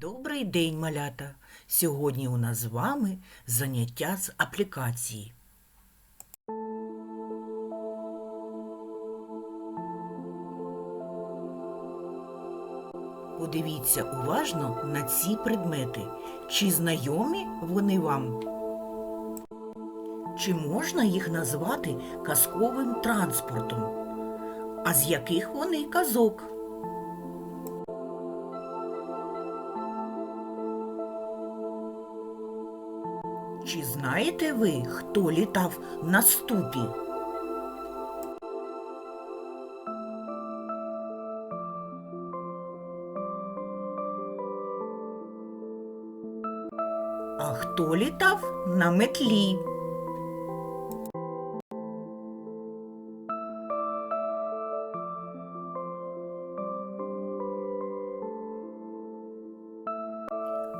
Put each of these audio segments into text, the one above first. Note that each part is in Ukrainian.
Добрий день, малята! Сьогодні у нас з вами заняття з аплікації. Подивіться уважно на ці предмети. Чи знайомі вони вам? Чи можна їх назвати казковим транспортом? А з яких вони казок? Чи знаєте ви, хто літав на ступі? А хто літав на метлі?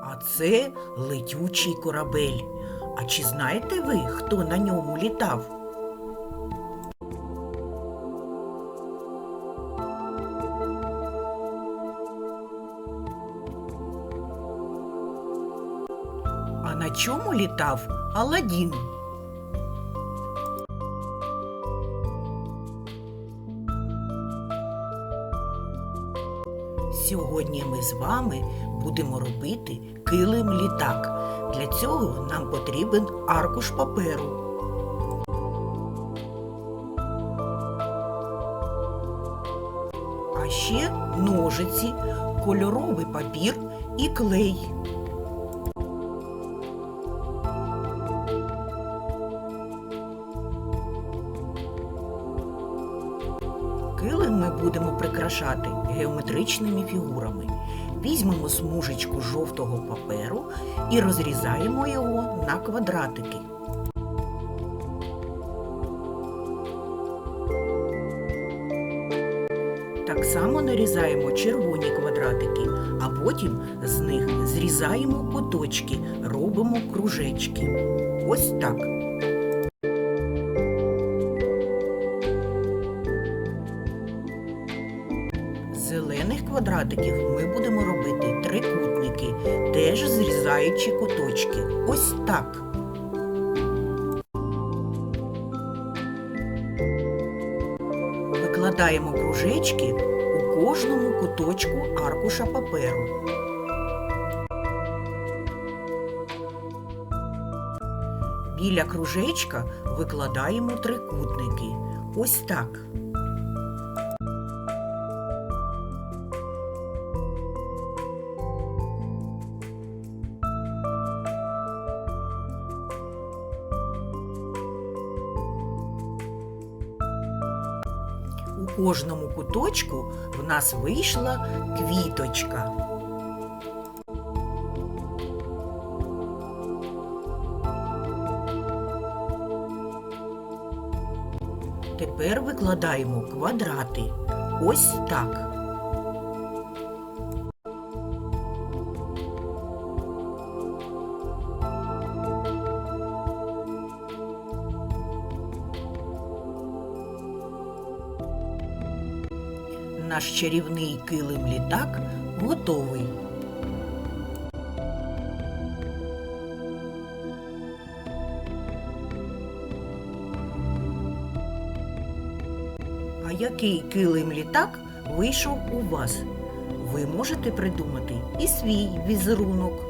А це летючий корабель. А чи знаєте ви, хто на ньому літав? А на чому літав Аладдін? Сьогодні ми з вами будемо робити килим літак. Для цього нам потрібен аркуш паперу. А ще ножиці, кольоровий папір і клей. Килим ми будемо прикрашати геометричними фігурами. Візьмемо смужечку жовтого паперу і розрізаємо його на квадратики. Так само нарізаємо червоні квадратики, а потім з них зрізаємо куточки, робимо кружечки. Ось так. З зелених квадратиків ми будемо робити трикутники, теж зрізаючи куточки. Ось так. Викладаємо кружечки у кожному куточку аркуша паперу. Біля кружечка викладаємо трикутники. Ось так. Кожному куточку в нас вийшла квіточка. Тепер викладаємо квадрати. Ось так. Наш чарівний килим літак готовий. А який килим літак вийшов у вас? Ви можете придумати і свій візерунок.